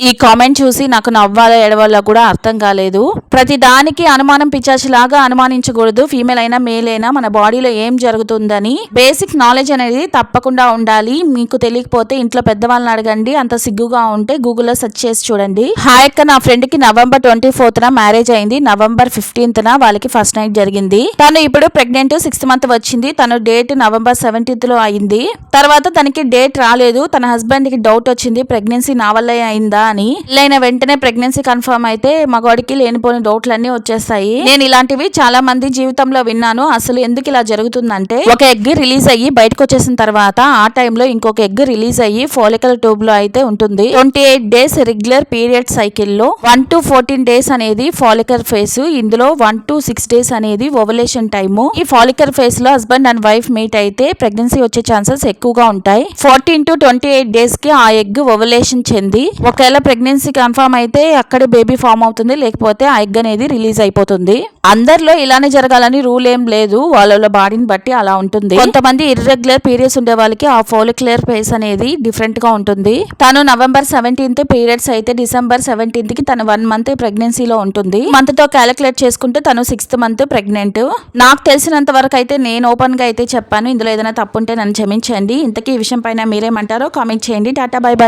ఈ కామెంట్ చూసి నాకు నవ్వాలో ఎడవాలో కూడా అర్థం కాలేదు. ప్రతి దానికి అనుమానం పిచ్చాచిలాగా అనుమానించకూడదు. ఫీమేల్ అయినా మేల్ అయినా మన బాడీలో ఏం జరుగుతుందని బేసిక్ నాలెడ్జ్ అనేది తప్పకుండా ఉండాలి. మీకు తెలియకపోతే ఇంట్లో పెద్దవాళ్ళని అడగండి. అంత సిగ్గుగా ఉంటే గూగుల్లో సెర్చ్ చేసి చూడండి. హాయ్ అక్క నా ఫ్రెండ్కి నవంబర్ ట్వంటీ ఫోర్త్ న మ్యారేజ్ అయింది. నవంబర్ ఫిఫ్టీన్త్ న వాళ్ళకి ఫస్ట్ నైట్ జరిగింది. తను ఇప్పుడు ప్రెగ్నెంట్ సిక్స్త్ మంత్ వచ్చింది. తను డేట్ నవంబర్ సెవెంటీన్త్లో అయింది. తర్వాత తనకి డేట్ రాలేదు. తన హస్బెండ్కి డౌట్ వచ్చింది. ప్రెగ్నెన్సీ నా వల్లే అయిందా? అని. పెళ్ళైన వెంటనే ప్రెగ్నెన్సీ కన్ఫర్మ్ అయితే మగవాడికి లేనిపోని డౌట్లన్నీ వచ్చేస్తాయి. నేను ఇలాంటివి చాలా మంది జీవితంలో విన్నాను. అసలు ఎందుకు ఇలా జరుగుతుందంటే ఒక ఎగ్ రిలీజ్ అయ్యి బయటకు వచ్చేసిన తర్వాత ఆ టైంలో ఇంకొక ఎగ్ రిలీజ్ అయ్యి ఫోలికల్ ట్యూబ్లో అయితే ఉంటుంది. Twenty eight days regular period సైకిల్లో వన్ టు ఫోర్టీన్ డేస్ అనేది ఫాలికల్ ఫేస్ ఇందులో వన్ టు సిక్స్ డేస్ అనేది ఓవలేషన్ టైము ఈ ఫాలికల్ ఫేస్లో హస్బెండ్ అండ్ వైఫ్ మీట్ అయితే ప్రెగ్నెన్సీ వచ్చే ఛాన్సెస్ ఎక్కువగా ఉంటాయి. ఫోర్టీన్ టు ట్వంటీ ఎయిట్ డేస్కి ఆ ఎగ్ ఓవలేషన్ చెంది ఒకవేళ ప్రెగ్నెన్సీ కన్ఫర్మ్ అయితే అక్కడే బేబీ ఫామ్ అవుతుంది లేకపోతే ఆ ఎగ్ అనేది రిలీజ్ అయిపోతుంది. అందరిలో ఇలానే జరగాలని రూల్ ఏం లేదు వాళ్ళ బాడీని బట్టి అలా ఉంటుంది. కొంతమంది ఇర్రెగ్యులర్ పీరియడ్స్ ఉండే వాళ్ళకి ఆ ఫోలిక్యులర్ ఫేస్ అనేది డిఫరెంట్గా ఉంటుంది. తను నవంబర్ సెవెంటీన్త్ పీరియడ్స్ అయితే డిసెంబర్ సెవెంటీన్త్కి తను వన్ మంత్ ప్రెగ్నెన్సీలో ఉంటుంది. మంత్తో క్యాలిక్యులేట్ చేసుకుంటే తను సిక్స్త్ మంత్ ప్రెగ్నెంట్. నాకు తెలిసినంత వరకు అయితే నేను ఓపెన్గా అయితే చెప్పాను ఇందులో ఏదైనా తప్పు ఉంటే నన్ను క్షమించండి. ఇంతకీ ఈ విషయం పైన మీరేమంటారో కామెంట్ చేయండి. Tata bye bye.